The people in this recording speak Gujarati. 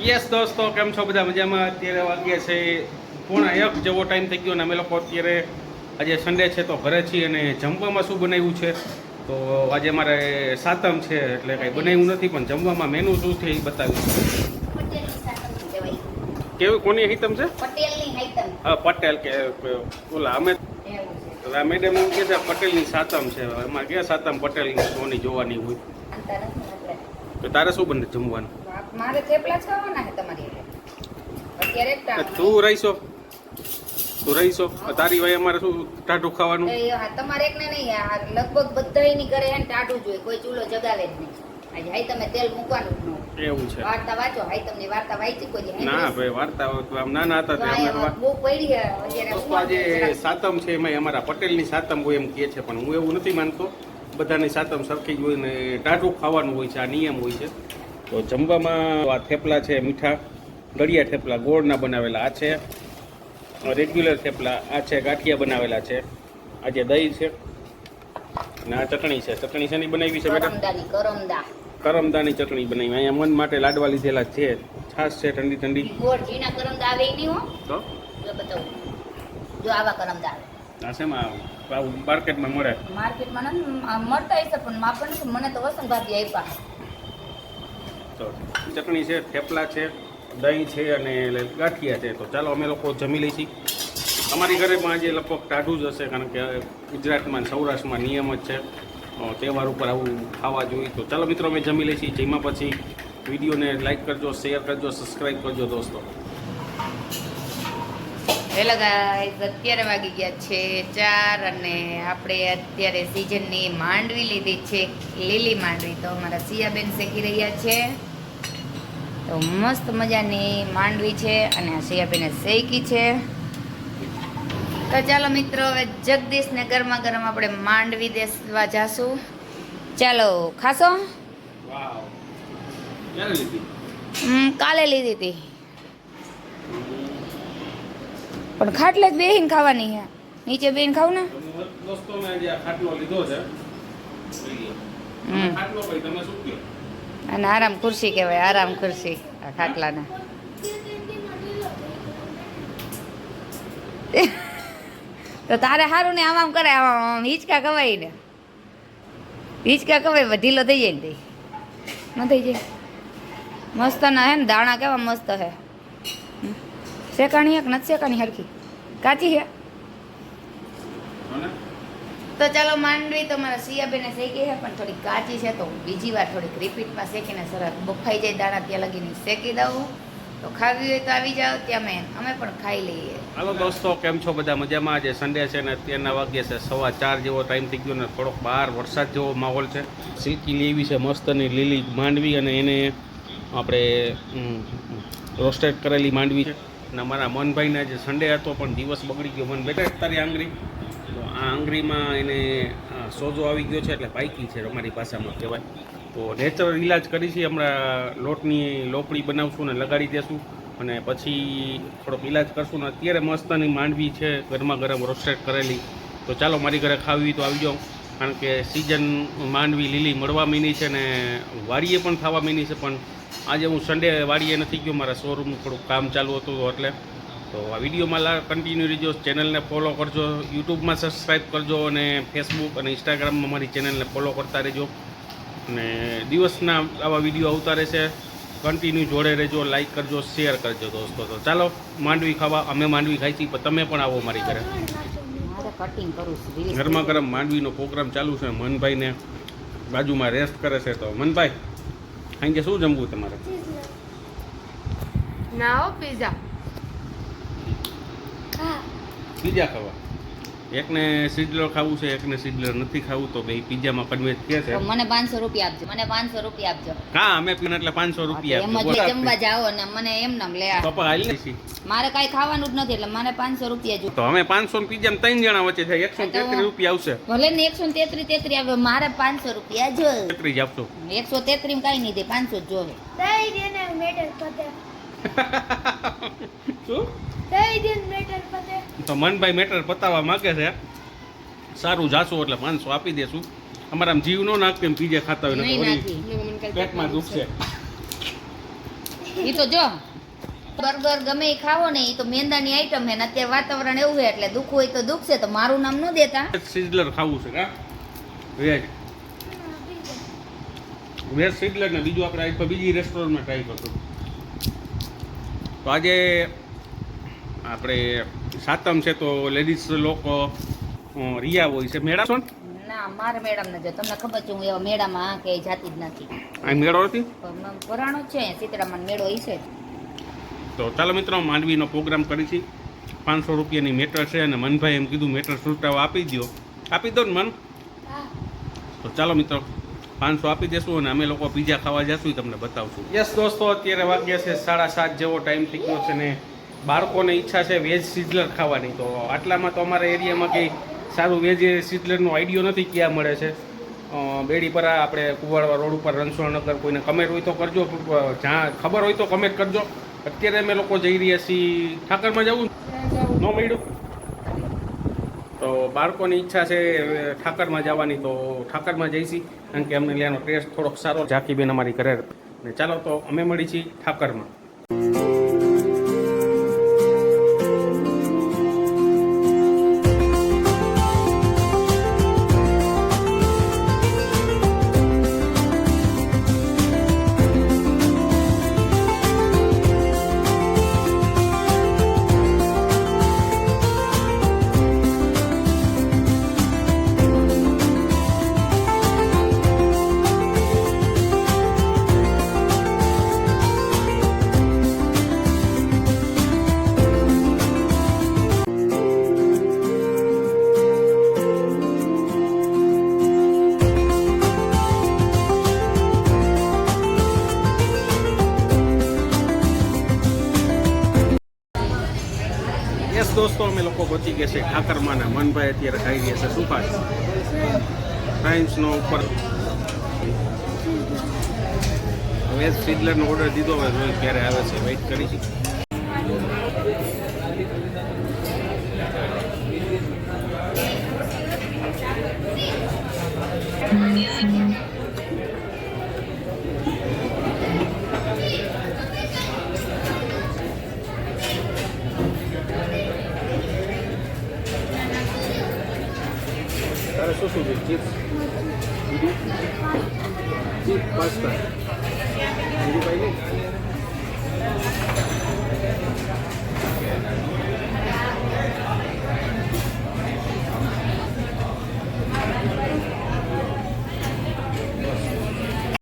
યસ દોસ્તો કેમ છો? બધા મજામાં? અત્યારે વાગ્યા છે પૂર્ણ એક જેવો ટાઈમ થઈ ગયો અને અમે લોકો અત્યારે આજે સન્ડે છે તો ઘરે છીએ અને જમવામાં શું બનાવ્યું છે? તો આજે મારે સાતમ છે એટલે કાંઈ બનાવ્યું નથી પણ જમવામાં મેનુ શું છે એ બતાવ્યું કેવું કોની હિતમ છે? હા પટેલ કે કે ઓલા અમે ઓલા મેડમ એમ કહે છે પટેલની સાતમ છે. એમાં ક્યાં સાતમ પટેલની સોની જોવાની હોય. તો તારે શું બને જમવાનું? મારે થેપલા જ ખાવાના છે તમારી અત્યારે. તું રહીશો. તું રહીશો. તારી વાય અમારે શું ટાઢું ખાવાનું? તમારે એક ને નહીં લગભગ બધાયની ઘરે એને ને ટાઢું જોઈએ. કોઈ ચૂલો જગાવે જ નહીં. હાઈ તમે તેલ મૂકવાનું જ ન એવું છે. વાર્તા વાંચો. હાઈ તમને વાર્તા વાંચી કોઈ ના ભાઈ વાર્તા આમ નાના હતા તો ત્યારે અમે અહીંયા તો બહુ પડી અત્યારે આજે સાતમ છે એમાં અમારા પટેલની સાતમ હોય એમ કહે છે પણ હું એવું નથી માનતો. બધાની સાતમ સરખી જ હોય ને ટાઢું ખાવાનું હોય છે આ નિયમ હોય છે. તો જમવામાં આ થેપલા છે મીઠા ગળિયા થેપલા ગોળના બનાવેલા આ છે. રેગ્યુલર થેપલા આ છે ગાંઠિયા બનાવેલા છે. આજે દહીં છે. અને આ ચટણી છે. ચટણી શેની બનાવી છે મેડમ? કરમદાની કરમદા. કરમદાની ચટણી બનાવી. અહીંયા મન માટે લાડવા લીધેલા છે. છાશ છે ઠંડી ઠંડી. ગોળ ઝીણા કરમદા આવે નહીં હો? તો? જો આવા કરમદા આવે. આ શેમાં માર્કેટમાં મળે? માર્કેટમાં મળતા હશે પણ આપણને મને તો વસંત ભાભી આપ્યા. તો ચટણી છે, થેપલા છે, દહીં છે અને ગાંઠિયા છે. તો ચાલો અમે લોકો જમી લઈશી. અમારી ઘરે પણ આજે લગભગ ટાઢું જ હશે, કારણ કે ગુજરાતમાં સૌરાષ્ટ્રમાં નિયમ જ છે. તહેવાર ઉપર આવું ખાવા જોઈએ. તો ચાલો મિત્રો, અમે જમી લઈશી. જેમાં પછી વિડીયોને લાઈક કરજો, શેર કરજો સબસ્ક્રાઈબ કરજો દોસ્તો. હેલો ગાઈઝ, અત્યારે વાગી ગયા છે ચાર અને આપણે અત્યારે સિઝનની માંડવી લીધી છે, લીલી માંડવી. તો અમારા સિયાબેન શેકી રહ્યા છે. તો મસ્ત મજાની માંડવી છે અને આ સિયાબેને શેકી છે. તો ચાલો મિત્રો હવે જગદીશને ગરમા ગરમ આપણે માંડવી દેસવા જાશું. ચાલો ખાશો? કાલે લીધી હતી. પણ ખાટલે જ બેહીને ખાવાની છે. નીચે બેહીને ખાવ ને? દોસ્તો મેં ખાટલો લીધો છે હમ. ખાટલો ભાઈ તમે શું કહો? અને આરામ ખુરશી કહેવાય, આરામ ખુરશી, આ ખાટલાને. તો તારે સારું ને આમ આમ કરે, આમ આમ હિંચકા કવાય ને હિંચકા કવાય ઢીલો થઈ જાય ને તે. ન થઈ જાય. મસ્ત ના હે ને, દાણા કેવા મસ્ત હે. શેકાણી એક નથી શેકાણી હરખી? કાચી હે? તો ચાલો માંડવી, તો મારા સિયાબેને શેકી છે, પણ થોડીક કાચી છે, તો બીજી વાર થોડીક રિપીટમાં શેકીને સરસ બફાઈ જાય દાણા ત્યાં લગીને શેકી દઉં. તો ખાવી હોય તો આવી જાઓ, ત્યાં મેં અમે પણ ખાઈ લઈએ. હાલો દોસ્તો, કેમ છો બધા? મજામાં? આજે સન્ડે છે ને અત્યારના વાગ્યે છે, સવા ચાર જેવો ટાઈમ થઈ ગયો ને થોડોક બહાર વરસાદ જેવો માહોલ છે. સિલ્કી લેવી છે મસ્તની લીલી માંડવી અને એને આપણે રોસ્ટેડ કરેલી માંડવી છે. અને અમારા મનભાઈને આજે સન્ડે હતો, પણ દિવસ બગડી ગયો. મન બેટા, તારી આંગળી? આ આંગળીમાં એને સોજો આવી ગયો છે એટલે પાઈકી છે અમારી ભાષામાં કહેવાય. તો નેચરલ ઇલાજ કરી છે, હમણાં લોટની લોપડી બનાવશું ને લગાડી દેશું અને પછી થોડોક ઇલાજ કરશું. ને અત્યારે મસ્તની માંડવી છે, ગરમા ગરમ રોસ્ટેડ કરેલી. તો ચાલો મારી ઘરે ખાવી તો આવી જાઓ કારણ કે સિઝન માંડવી લીલી મળવા મીની છે ને વાડીએ પણ થવા મીની છે, પણ આજે હું સન્ડે વાડીએ નથી ગયો, મારા શોરૂમનું થોડુંક કામ ચાલુ હતું એટલે. તો આ વિડીયોમાં કન્ટિન્યુ રહેજો. ચેનલને ફોલો કરજો. યુટ્યુબમાં સબસ્ક્રાઈબ કરજો અને ફેસબુક અને ઇન્સ્ટાગ્રામમાં મારી ચેનલને ફોલો કરતા રહેજો. અને દિવસના આવા વીડિયો આવતા રહેશે. કન્ટિન્યુ જોડે રહેજો લાઈક કરજો શેર કરજો દોસ્તો. તો ચાલો માંડવી ખાવા. અમે માંડવી ખાઈ છીએ પણ તમે પણ આવો મારી ઘરે. મારે કટિંગ કરું છું ગરમા ગરમ માંડવીનો પ્રોગ્રામ ચાલુ છે. મનભાઈને બાજુમાં રેસ્ટ કરે છે તો. મનભાઈ સાંજે શું જમવું તમારે? ના પીઝા પીઝા ખાવા. એકને સિડલર ખાવું છે એકને સિડલર નથી ખાવું તો બે પીઝામાં કન્વેટ કે છે. મને પાંચસો રૂપિયા આપજો મને પાંચસો રૂપિયા આપજો. હા અમે પીને એટલે પાંચસો રૂપિયા એમ જ જમવા જાઓ ને મને એમ નામ લે આ. પપ્પા હાલ નથી મારે કાઈ ખાવાનું જ નથી એટલે મને પાંચસો રૂપિયા જો તો અમે પાંચસો પીઝા ત્રણ જણા વચ્ચે થાય એકસો તેત્રીસ રૂપિયા આવશે. ભલે ને એકસો તેત્રી તેત્રી આવે મારે પાંચસો રૂપિયા જો. તેત્રીસ જ આપજો એકસો માં કાઈ નહીં દે પાંચસો જ જોવે દઈ દે ને મેટર પતે. શું? તો મનભાઈ મેટર પતાવવા માગે છે. સારું જાશું એટલે પાંચસો આપી દેશું. અમારા આમ જીવ નો નાખते એમ પીજે ખાતા હોય પેટમાં દુખશે એ તો જો બર્ગર ગમે એ ખાવો ને એ તો મેંદાની આઈટમ છે ને અત્યારે વાતાવરણ એવું છે એટલે દુઃખ હોય તો દુઃખ છે તો મારું નામ ન દેતા. સિઝલર ખાવું છે કા વેજ વેજ સિઝલર ને બીજું આપણે બીજી રેસ્ટોરન્ટમાં ટ્રાય કરશું. તો આજે આપણે સાતમ છે તો લેડીઝ લોકો રિયા હોય છે. મેળા છો ના મારે મેડમ નથી. તમને ખબર છે હું એવા મેળામાં કે જાતી જ નથી. આ મેળો નથી? પુરાણો છે સીતરામન મેળો એ છે. તો ચાલો મિત્રો માંડવીનો પ્રોગ્રામ કરી છે. પાંચસો રૂપિયાની મેટર છે અને મનભાઈ એમ કીધું મેટર છૂટાવા આપી દો આપી દો ને મન. હા. તો ચાલો મિત્રો પાંચસો આપી દેશું અને અમે લોકો પીઝા ખાવા જશું તમને બતાવશું. યસ દોસ્તો અત્યારે વાગ્યા છે સાડા સાત જેવો ટાઈમ થઈ ગયો છે ને બાળકોને ઈચ્છા છે વેજ સિઝલર ખાવાની. તો આટલામાં તો અમારા એરિયામાં કંઈ સારું વેજ સિઝલરનો આઈડિયો નથી ક્યાં મળે છે. અ, બેડીપરા આપણે કુવાડવા રોડ ઉપર રણછોડનગર કોઈને કમેન્ટ હોય તો કરજો. જ્યાં ખબર હોય તો કમેન્ટ કરજો. અત્યારે અમે લોકો જઈ રહ્યા છીએ ઠાકરમાં જવું ન? મળ્યું? તો બાળકોની ઈચ્છા છે ઠાકરમાં જવાની. તો ઠાકરમાં જઈશી કારણ કે અમને ત્યાંનો ટેસ્ટ થોડોક સારો. ઝાંકીબેન અમારી ઘરે ને ચાલો તો અમે મળી છીએ ઠાકરમાં. દોસ્તો, અમે લોકો બચી ગયા છે ઠાકરમાં ને મનભાઈ અત્યારે ખાઈ ગયા છે સુફાસ ટાઈમ્સનો ઉપર. વેજ સિડલરનો ઓર્ડર દીધો હવે જોઈએ ક્યારે આવે છે. વેઇટ કરી છે શું શું જોઈએ ચિપ્સ ચિપ